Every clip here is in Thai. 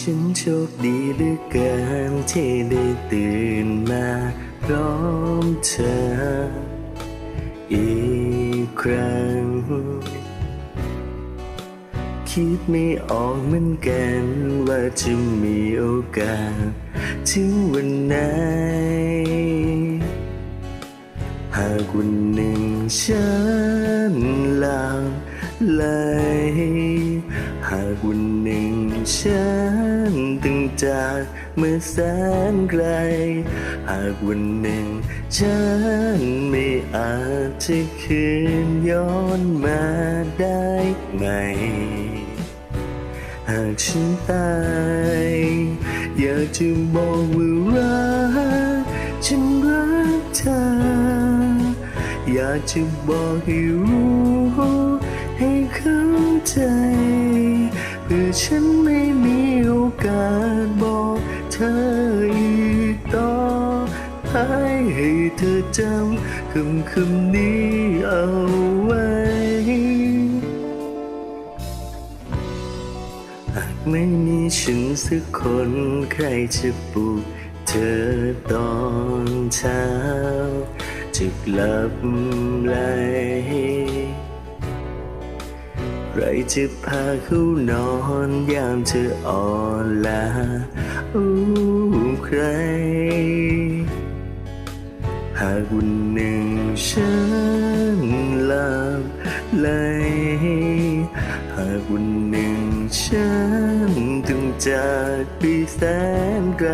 ฉันโชคดีเหลือเกินที่ได้ตื่นมาพร้อมเธอ อีกครั้ง คิดไม่ออกเหมือนกันว่าจะมีโอกาส ถึงวันไหน หากวันหนึ่งฉันลา ไหลหากวันหนึ่งฉันตึงจากเมื่อแสนไกล หากวันหนึ่งฉันไม่อาจจะคืนย้อนมาได้ไหม หากฉันตาย อยากจะบอกว่ารักฉันรักเธอ อยากจะบอกให้รู้ ให้เข้าใจ เพื่อฉันไม่มีโอกาสบอกเธออีกต่อไปให้เธอจำคำคำนี้เอาไว้หากไม่มีฉันสักคนใครจะปลุกเธอตอนเช้าจะหลับไหล รจะพาเขานอนยามเธออ่อนล้าอู้ใคร หากวันหนึ่งฉันหลับไหลหากวันหนึ่งฉันต้องจากไปแสนไกล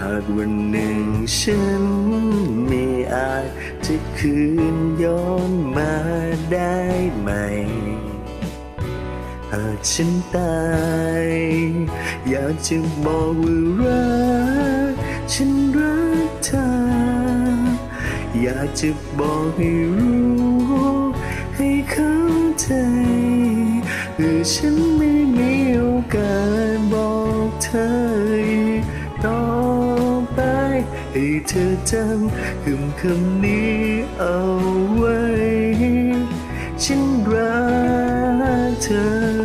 หากวันหนึ่งฉันไม่อาจจะคืนย้อนมาได้ไหมากฉันตาย อยากจะบอกว่ารัก ฉันรักเธอ อยากจะบอกให้รู้ ให้เข้าใจเพื่อฉันไม่มีโอกาสบอกเธอต่อไป ให้เธอจำคำคำนี้เอาไว้ ฉันรักเธอ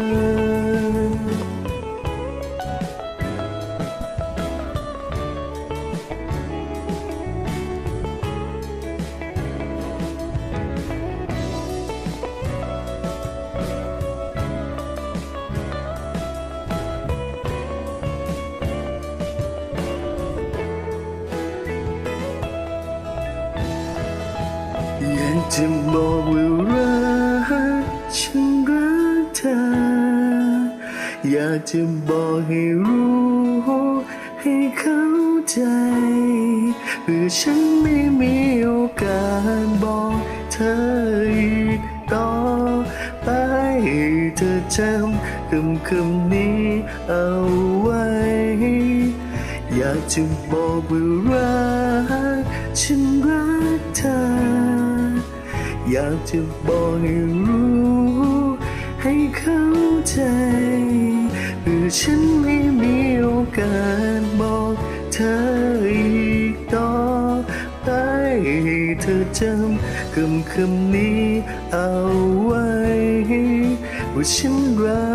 อยากจะบอกว่ารักฉันรักเธอ อยากจะบอกให้รู้ ให้เข้าใจเพื่อฉันไม่มีโอกาสบอกเธออีกต่อไปเธอจำคำคำนี้เอาไว้ อยากจะบอกว่ารักฉันรัก อยากจะบอกให้รู้ ให้เข้าใจเพื่อฉันไม่มีโอกาสบอกเธออีกต่อไปให้เธอจำคำคำนี้เอาไว้ ว่าฉันรั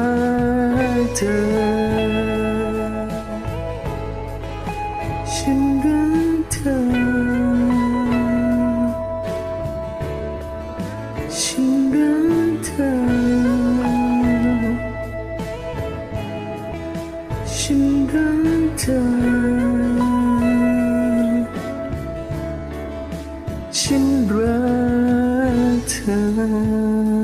กเธอฉันรัก ฉันรักเธอ ฉันรักเธอ